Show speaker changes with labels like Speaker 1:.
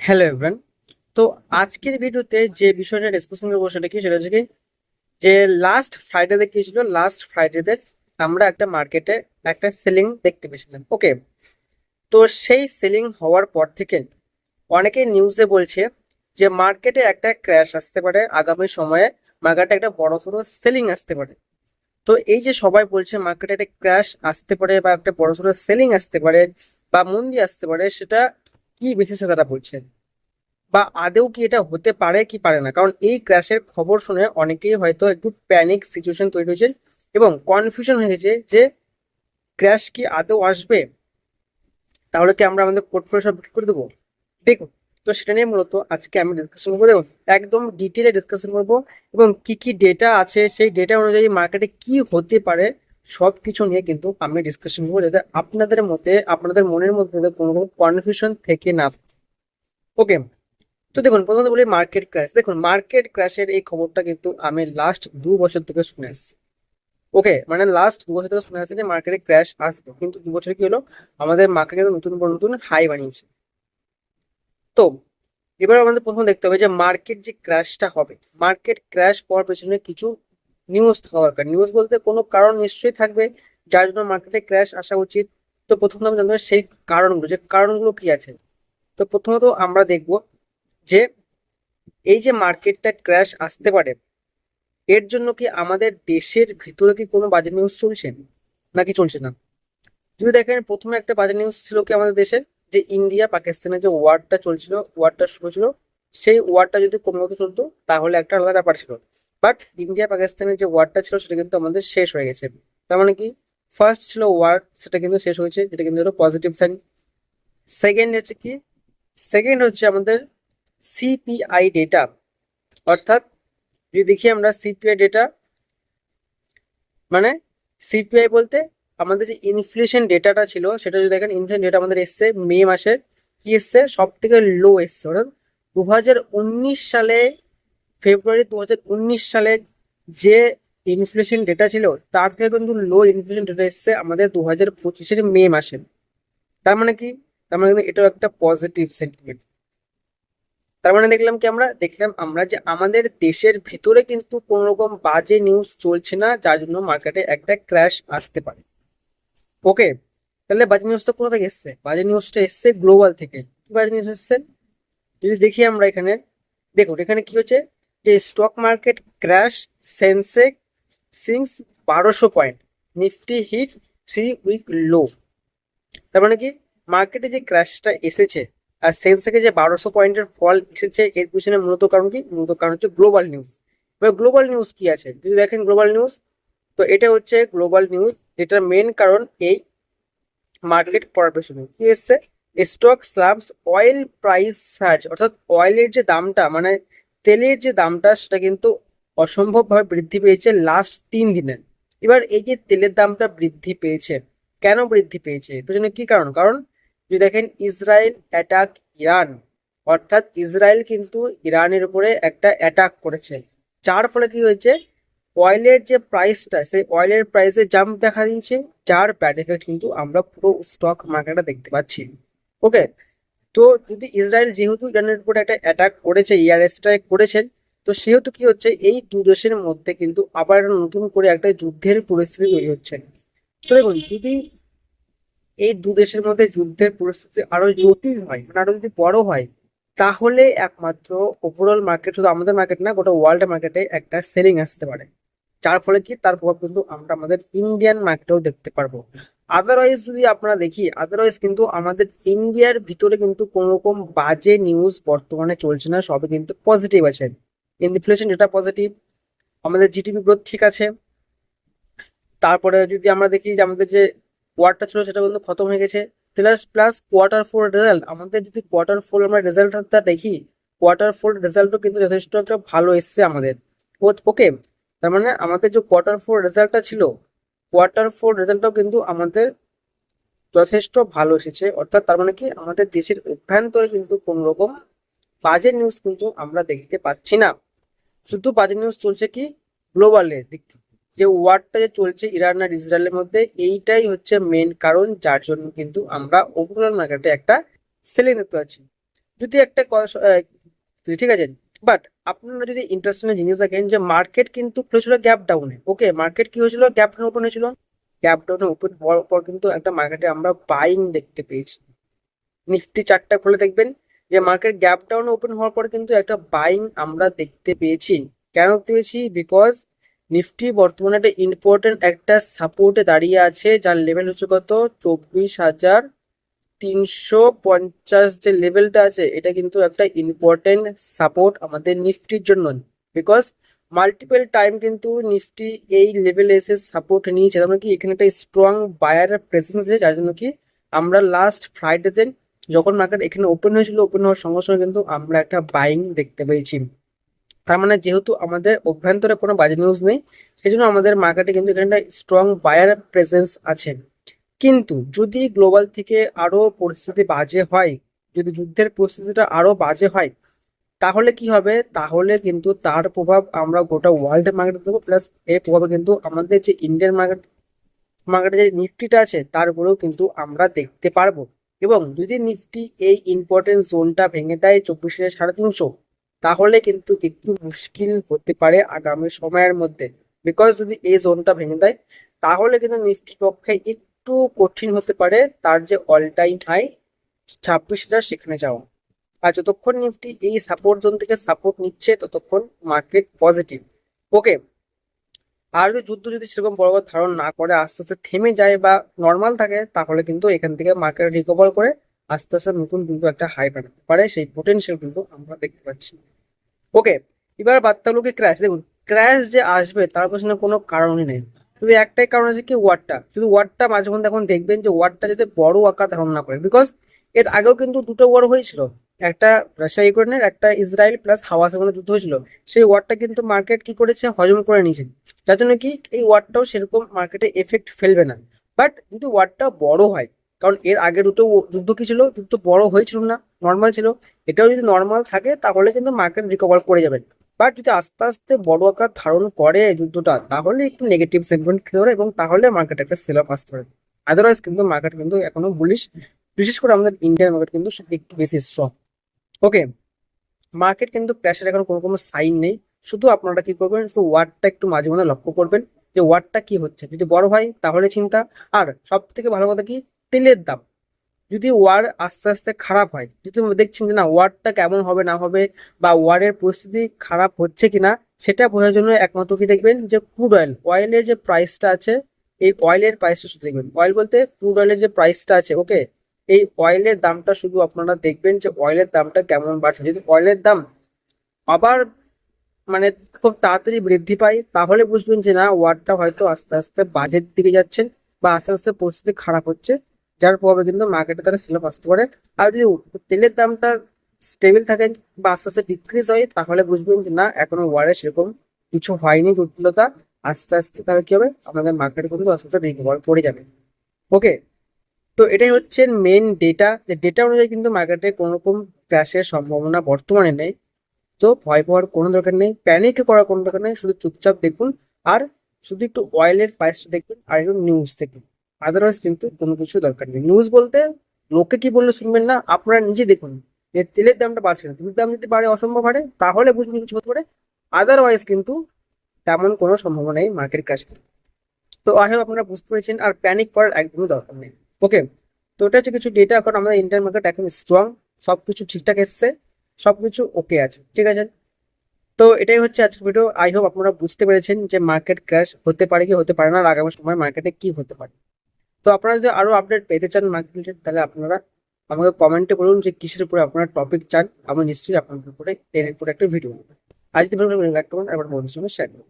Speaker 1: Hello everyone তো আজকের ভিডিওতে যে বিষয়টা ডিসকাশন করব সেটা কি? সেটা হচ্ছে কি, যে লাস্ট ফ্রাইডেতে কি ছিল? লাস্ট ফ্রাইডেতে আমরা একটা মার্কেটে একটা সেলিং দেখতে পেয়েছিলাম ওকে তো সেই সেলিং হওয়ার পর থেকে অনেকে নিউজে বলছে যে মার্কেটে একটা ক্র্যাশ আসতে পারে, আগামী সময়ে মার্কেটে একটা বড় সড়ো সেলিং আসতে পারে। তো এই যে সবাই বলছে মার্কেটে একটা ক্র্যাশ আসতে পারে বা একটা বড় সড়ো সেলিং আসতে পারে বা মন্দি আসতে পারে, সেটা কি বেসিসে তারা বলছেন? বা আদেও কি এটা হতে পারে কি পারে না? কারণ এই ক্র্যাশের খবর শুনে অনেকেই হয়তো একটু প্যানিক সিচুয়েশন তৈরি হয়েছে এবং কনফিউশন হয়ে গেছে যে ক্র্যাশ কি আদৌ আসবে? তাহলে কি আমরা আমাদের পোর্টফোলিও সব বিক্রি করে দেবো? দেখুন, তো সেটা নিয়ে মূলত আজকে আমি ডিসকাশন করব। দেখুন, একদম ডিটেলে ডিসকাশন করব এবং কি কি ডেটা আছে, সেই ডেটা অনুযায়ী মার্কেটে কি হতে পারে সব কিছু নিয়ে কিন্তু আমি ডিসকাশন করব যাতে আপনাদের মতে, আপনাদের মনের মধ্যে কোনো রকম কনফিউশন থেকে না ওকে তো দেখুন, প্রথমত বলি মার্কেট ক্র্যাশ দেখুন মার্কেট ক্র্যাশের এই খবরটা কিন্তু আমি লাস্ট দু বছর থেকে শুনে আসছি। ওকে মানে লাস্ট দু বছর থেকে শুনে আসছি যে মার্কেটে ক্র্যাশ আসবে। কিন্তু দু বছর কি হলো? আমাদের মার্কেট নতুন নতুন হাই বানিয়েছে। তো, এবার আমাদের প্রথম দেখতে হবে যে মার্কেট যে ক্র্যাশটা হবে। মার্কেট ক্র্যাশ হওয়ার পেছনে কিছু নিউজ থাকা দরকার নিউজ বলতে কোনো কারণ নিশ্চয়ই থাকবে, যার জন্য মার্কেটে ক্র্যাশ আসা উচিত। তো প্রথমত আমরা জানতে সেই কারণগুলো, যে কারণগুলো কি আছে? তো প্রথমত আমরা দেখব যে এই যে মার্কেটটা ক্র্যাশ আসতে পারে, এর জন্য কি আমাদের দেশের ভিতরে কি কোনো বাজে নিউজ চলছে? নাকি চলছে না? যদি দেখেন, প্রথমে একটা বাজে নিউজ ছিল কি আমাদের দেশে? যে ইন্ডিয়া পাকিস্তানের যে ওয়ারটা চলছিল ওয়ারটা শুরু ছিল সেই ওয়ারটা যদি কোনো মতো চলতো তাহলে একটা আলাদা ব্যাপার ছিল। বাট ইন্ডিয়া পাকিস্তানের যে ওয়ারটা ছিল, সেটা কিন্তু আমাদের শেষ হয়ে গেছে। তার মানে কি? ফার্স্ট ছিল ওয়ার সেটা কিন্তু শেষ হয়েছে, যেটা কিন্তু একটা পজিটিভ সাইন সেকেন্ড হচ্ছে কি? সেকেন্ড হচ্ছে আমাদের সিপিআই ডেটা অর্থাৎ যদি দেখি আমরা সিপিআই ডেটা মানে সিপিআই বলতে আমাদের যে ইনফ্লেশন ডেটাটা ছিল, সেটা যদি দেখেন ইনফ্লেশন ডেটা আমাদের এসছে মে মাসে কি এসছে? সব থেকে লো এসছে। অর্থাৎ দু হাজার উনিশ সালে ফেব্রুয়ারি দু হাজার উনিশ সালে যে ইনফ্লেশন ডেটা ছিল, তার থেকে কিন্তু লো ইনফ্লেশন ডেটা এসছে আমাদের দু হাজার পঁচিশের মে মাসে। তার মানে কি? তার মানে কিন্তু এটাও একটা পজিটিভ সেন্টিমেন্ট তার মানে দেখলাম কি আমরা? দেখলাম আমরা যে আমাদের দেশের ভিতরে কিন্তু কোনো রকম বাজে নিউজ চলছে না, যার জন্য মার্কেটে একটা ক্র্যাশ আসতে পারে। ওকে তাহলে বাজে নিউজটা কোথা থেকে এসছে? বাজে নিউজটা এসছে গ্লোবাল থেকে। কি বাজে নিউজ এসছে? যদি দেখি আমরা এখানে, দেখুন, এখানে কি হচ্ছে? যে stock market crash Sensex sinks বারোশো point Nifty hit three week low তার মানে কি? মার্কেটে যে ক্র্যাশটা এসেছে, আর সেন্সেকে যে বারোশো পয়েন্টের ফল এসেছে, এর পিছনে মূলত কারণ কি? মূলত কারণ হচ্ছে গ্লোবাল নিউজ এবার গ্লোবাল নিউজ কি আছে? যদি দেখেন গ্লোবাল নিউজ তো এটা হচ্ছে গ্লোবাল নিউজ যেটার মেন কারণ এই মার্কেট পড়ার পেছনে কি এসছে? Stock slabs oil price surge অর্থাৎ অয়েলের যে দামটা মানে তেলের যে দামটা, সেটা কিন্তু অসম্ভবভাবে বৃদ্ধি পেয়েছে লাস্ট তিন দিনে। এবার এই যে তেলের দামটা বৃদ্ধি পেয়েছে, কেন বৃদ্ধি পেয়েছে? পেছনে কি কারণ? কারণ যদি দেখেন, ইসরায়েল অ্যাটাক ইরান, অর্থাৎ ইসরায়েল কিন্তু ইরানের উপরে একটা অ্যাটাক করেছে। যার ফলে কি হয়েছে? অয়েলের যে প্রাইসটা সেই অয়েলের প্রাইসে জাম্প দেখা দিয়েছে, যার ব্যাড এফেক্ট কিন্তু আমরা পুরো স্টক মার্কেটে দেখতে পাচ্ছি। ওকে তো যদি ইসরায়েল যেহেতু ইরানের উপরে একটা অ্যাটাক করেছে এয়ার স্ট্রাইক করেছেন তো সেহেতু কি হচ্ছে, এই দু দেশের মধ্যে কিন্তু আবার নতুন করে একটা যুদ্ধের পরিস্থিতি তৈরি হচ্ছে। তো দেখুন, যদি এই দু দেশের মধ্যে যুদ্ধের পরিস্থিতি আরও জটিল হয় মানে আরও যদি বড় হয়, তাহলে একমাত্র ওভারঅল মার্কেট শুধু আমাদের মার্কেট না, গোটা ওয়ার্ল্ড মার্কেটে একটা সেলিং আসতে পারে। যার ফলে কি, তার প্রভাব কিন্তু আমরা আমাদের ইন্ডিয়ান মার্কেটেও দেখতে পারব। আদারওয়াইজ যদি আপনারা দেখি আদারওয়াইজ কিন্তু আমাদের ইন্ডিয়ার ভিতরে কিন্তু কোনো রকম বাজে নিউজ বর্তমানে চলছে না সবে কিন্তু পজিটিভ আছে। ইনফ্লেশন যেটা পজিটিভ আমাদের জিডিপি গ্রোথ ঠিক আছে। তারপরে যদি আমরা দেখি যে আমাদের যে কোয়ার্টার ছিল, সেটা কিন্তু খতম হয়ে গেছে। Plus plus quarter four result আমাদের যদি কোয়ার্টার ফোর আমরা রেজাল্টটা দেখি কোয়ার্টার ফোর রেজাল্টও কিন্তু যথেষ্ট একটা ভালো এসছে আমাদের। ওকে তার মানে আমাদের যে কোয়ার্টার ফোর রেজাল্টটা ছিল কোয়ার্টার ফোর রেজাল্টটাও কিন্তু আমাদের যথেষ্ট ভালো এসেছে। অর্থাৎ তার মানে কি? আমাদের দেশের অভ্যন্তরে কিন্তু কোনো রকম বাজে নিউজ কিন্তু আমরা দেখতে পাচ্ছি না। শুধু বাজে নিউজ চলছে কি? গ্লোবালের দিক থেকে। যে ওয়ারটা যে চলছে ইরান আর ইসরায়েলের মধ্যে, এইটাই হচ্ছে মেন কারণ, যার জন্য কিন্তু আমরা ওভারঅল মার্কেটে একটা সেলিং দেখতে পাচ্ছি যদি একটা ঠিক আছে বাট আপনারা যদি ইন্টারেস্টিং জিনিস দেখেন যে মার্কেট কিন্তু খুলেছিল গ্যাপ ডাউনে ওকে মার্কেট কি হয়েছিল? গ্যাপ ডাউন ওপেন হয়েছিল। গ্যাপ ডাউনে ওপেন হওয়ার পর কিন্তু একটা মার্কেটে আমরা বাইং দেখতে পেয়েছি। নিফটি চারটা খুলে দেখবেন যে মার্কেট গ্যাপ ডাউন ওপেন হওয়ার পর কিন্তু একটা বাইং আমরা দেখতে পেয়েছি। কেন দেখতে পেয়েছি? বিকজ নিফটি বর্তমানে একটা ইম্পর্টেন্ট একটা সাপোর্টে দাঁড়িয়ে আছে, যার লেভেল হচ্ছে কত? চব্বিশ হাজার তিনশো পঞ্চাশ যে লেভেলটা আছে, এটা কিন্তু একটা ইম্পর্টেন্ট সাপোর্ট আমাদের নিফটির জন্য। বিকজ মাল্টিপল টাইম কিন্তু নিফটি এই লেভেলে এসে সাপোর্ট নিয়েছে। তার মানে কি? এখানে একটা স্ট্রং বায়ার প্রেসেন্স আছে, যার জন্য কি? আমরা লাস্ট ফ্রাইডেতে যখন মার্কেট এখানে ওপেন হয়েছিল ওপেন হওয়ার সঙ্গে সঙ্গে কিন্তু আমরা একটা বাইং দেখতে পেয়েছি। তার মানে যেহেতু আমাদের অভ্যন্তরে কোনো বাজে নিউজ নেই সেই জন্য আমাদের মার্কেটে কিন্তু এখানে একটা স্ট্রং বায়ার প্রেজেন্স আছে। কিন্তু যদি গ্লোবাল থেকে আরও পরিস্থিতি বাজে হয়, যদি যুদ্ধের পরিস্থিতিটা আরও বাজে হয়, তাহলে কি হবে? তাহলে কিন্তু তার প্রভাব আমরা গোটা ওয়ার্ল্ড মার্কেটে দেবো প্লাস এর প্রভাবে কিন্তু আমাদের যে ইন্ডিয়ান মার্কেট মার্কেটে যে নিফটিটা আছে, তার উপরেও কিন্তু আমরা দেখতে পারব। এবং যদি নিফটি এই ইম্পর্টেন্ট জোনটা ভেঙে দেয় চব্বিশ হাজার সাড়ে তিনশো, তাহলে কিন্তু একটু মুশকিল হতে পারে আগামী সময়ের মধ্যে। বিকজ যদি এই জোনটা ভেঙে দেয়, তাহলে কিন্তু নিফটির পক্ষে একটু কঠিন হতে পারে তার যে অল টাইম হাই ছাব্বিশ হাজার সেখানে যাওয়া। আর যতক্ষণ নিফটি এই সাপোর্ট জোন থেকে সাপোর্ট নিচ্ছে, ততক্ষণ মার্কেট পজিটিভ ওকে আর যদি যুদ্ধ যদি সেরকম বড় বড় ধারণ না করে, আস্তে আস্তে থেমে যায় বা নর্মাল থাকে, তাহলে কিন্তু এখান থেকে মার্কেট রিকভার করে আস্তে আস্তে নতুন কিন্তু একটা হাই বানাতে পারে। সেই পোটেনশিয়াল কিন্তু আমরা দেখতে পাচ্ছি। ওকে এবার বার্তাগুলোকে ক্র্যাশ দেখুন ক্র্যাশ যে আসবে, তার পেছনে কোনো কারণই নেই। শুধু একটাই কারণ আছে কি ওয়ার্ডটা শুধু ওয়ার্ডটা মাঝে মধ্যে এখন দেখবেন যে ওয়ার্ডটা যাতে বড় আকার ধারণ না করে। বিকজ এর আগেও কিন্তু দুটো ওয়ার হয়েছিল। একটা রাশিয়া ইউক্রেনের একটা ইসরায়েল প্লাস হাওয়াসের মধ্যে যুদ্ধ হয়েছিল। সেই ওয়ারটা কিন্তু মার্কেট কি করেছে? হজম করে নিয়েছে। যার জন্য কি এই ওয়ারটাও সেরকম মার্কেটে এফেক্ট ফেলবে না। বাট কিন্তু ওয়ারটা বড় হয়। কারণ এর আগে দুটো যুদ্ধ কি ছিল? যুদ্ধ বড় হয়েছিল না নর্মাল ছিল। এটাও যদি নর্মাল থাকে, তাহলে কিন্তু মার্কেট রিকভার করে যাবেন বাট যদি আস্তে আস্তে বড় আকার ধারণ করে যুদ্ধটা, তাহলে একটু নেগেটিভ সেগমেন্ট খেতে পারে এবং তাহলে মার্কেট একটা সেল অফ আসতে পারে। আদারওয়াইজ কিন্তু মার্কেট কিন্তু এখনও বুলিশ বিশেষ করে আমাদের ইন্ডিয়ান মার্কেট কিন্তু একটু বেশি স্ট্রং ওকে মার্কেট কিন্তু ক্র্যাশের এখন কোনো কোনো সাইন নেই। শুধু আপনারা কি করবেন, শুধু ওয়ার্ডটা একটু মাঝে মাঝে লক্ষ্য করবেন যে ওয়ার্ডটা কি হচ্ছে। যদি বড় হয়, তাহলে চিন্তা। আর সব থেকে ভালো কথা কি? তেলের দাম। যদি ওয়ার আস্তে আস্তে খারাপ হয়, যদি দেখছেন যে না ওয়ারটা কেমন হবে না হবে বা ওয়ারের পরিস্থিতি খারাপ হচ্ছে কিনা, সেটা বোঝার জন্য একমাত্র কি দেখবেন যে ক্রুড অয়েল অয়েলের যে প্রাইসটা আছে, এই অয়েলের প্রাইসটা শুধু দেখবেন। অয়েল বলতে ক্রুড অয়েলের যে প্রাইসটা আছে ওকে এই অয়েলের দামটা শুধু আপনারা দেখবেন যে অয়েলের দামটা কেমন বাড়ছে। যদি অয়েলের দাম আবার মানে খুব তাড়াতাড়ি বৃদ্ধি পায়, তাহলে বুঝবেন যে না ওয়ারটা হয়তো আস্তে আস্তে বাজের দিকে যাচ্ছেন বা আস্তে আস্তে পরিস্থিতি খারাপ হচ্ছে। যার প্রভাবে কিন্তু মার্কেটে তারা সেল আসতে পারে। আর যদি তেলের দামটা স্টেবল থাকে বা আস্তে আস্তে ডিক্রিজ হয়, তাহলে বুঝবেন যে না, এখনও ওয়ারে সেরকম কিছু হয়নি জটিলতা। আস্তে আস্তে তাহলে কি হবে? আপনাদের মার্কেটে কিন্তু আস্তে আস্তে রিকভার করে যাবে। ওকে তো এটাই হচ্ছে মেন ডেটা যে ডেটা অনুযায়ী কিন্তু মার্কেটে কোনো রকম ক্র্যাশের সম্ভাবনা বর্তমানে নেই। তো ভয় পাওয়ার কোনো দরকার নেই। প্যানিক করার কোনো দরকার নেই। শুধু চুপচাপ দেখুন। আর শুধু একটু অয়েলের প্রাইসটা দেখবেন। আর একটু নিউজ দেখুন। আদারওয়াইজ কিন্তু কোনো কিছু দরকার নেই। নিউজ বলতে লোকে কি বললে শুনবেন না, আপনারা নিজে দেখুন। যে তেলের দামটা বাড়ছে না। তেলের দাম যদি বাড়ে, অসম্ভব হারে তাহলে বুঝবেন কিছু হতে পারে। আদারওয়াইজ কিন্তু তেমন কোনো সম্ভাবনা নেই মার্কেট ক্র্যাশ তো আই হোপ আপনারা বুঝতে পেরেছেন আর প্যানিক করার একদমই দরকার নেই। ওকে তো এটা হচ্ছে কিছু ডেটা এখন আমাদের ইন্টার মার্কেট এখন স্ট্রং সব কিছু ঠিকঠাক এসছে সব কিছু ওকে আছে। ঠিক আছে? তো এটাই হচ্ছে আজকের ভিডিও আই হোপ আপনারা বুঝতে পেরেছেন যে মার্কেট ক্র্যাশ হতে পারে কি হতে পারে না, আর আগামী সময় মার্কেটে কি হতে পারে। তো আপনারা যদি আরও আপডেট পেতে চান মার্কেটের তাহলে আপনারা আমাকে কমেন্টে বলুন যে কিসের উপরে আপনারা টপিক চান। আমি নিশ্চয়ই আপনাদের উপরে ট্রেনের উপরে একটা ভিডিও আজ যদি লাইক আর বন্ধুর সঙ্গে শেয়ার করুন